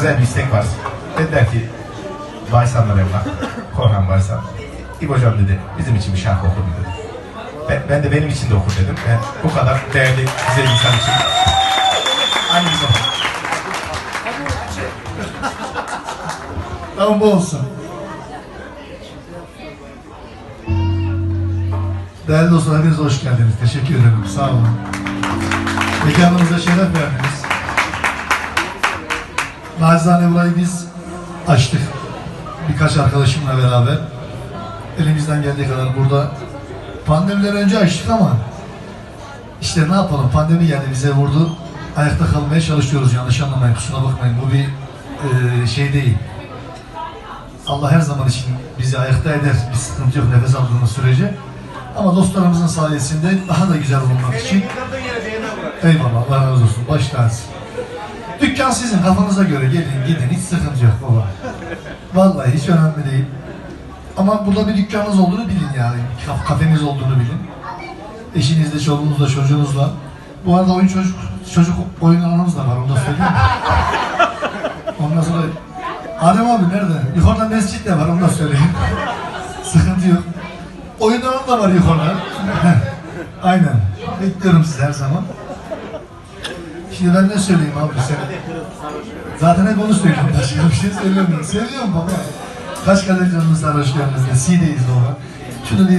Güzel bir istek var. Dediler ki Baysanlar evlat, Korhan Baysan. İbo hocam dedi, bizim için bir şarkı okur dedi. Ben, ben de benim için de okur dedim. Ben bu kadar değerli, güzel insan için. Aynı zamanda. Tamam bu olsun. Değerli dostlar hepiniz hoş geldiniz. Teşekkür ederim. Sağ olun. Mekanımıza şeref verdiniz. Nacizane burayı biz açtık. Birkaç arkadaşımla beraber. Elimizden geldiği kadar burada pandemiden önce açtık ama işte ne yapalım pandemi geldi bize vurdu. Ayakta kalmaya çalışıyoruz yanlış anlamayın kusura bakmayın. Bu bir eee, şey değil. Allah her zaman için bizi ayakta eder. Bir sıkıntı yok nefes aldığımız sürece. Ama dostlarımızın sayesinde daha da güzel olmak için Eyvallah Allah razı olsun. Baş tacısın. Dükkan sizin kafanıza göre gelin gidin hiç sıkıntı yok baba. Vallahi hiç önemli değil. Ama burada bir dükkanınız olduğunu bilin yani. Kaf- Kafeniz olduğunu bilin. Eşinizle, çoluğunuzla, çocuğunuzla. Bu arada oyun çocuk, çocuk oyun alanımız da var onu da söyleyeyim. Ondan sonra Adem abi nerede? Yukarıda mescit de var onu da söyleyeyim. Sıkıntı yok. Oyun alanı da var yukarıda. Aynen. Bekliyorum sizi her zaman. Şimdi ben ne söyleyeyim abi sen? Zaten hep onu söylüyorum. Başka bir şey söylemiyorum. Seviyorum baba. Kaç kadar canınız sarhoş geldiniz. CD'yiz baba. Şunu diye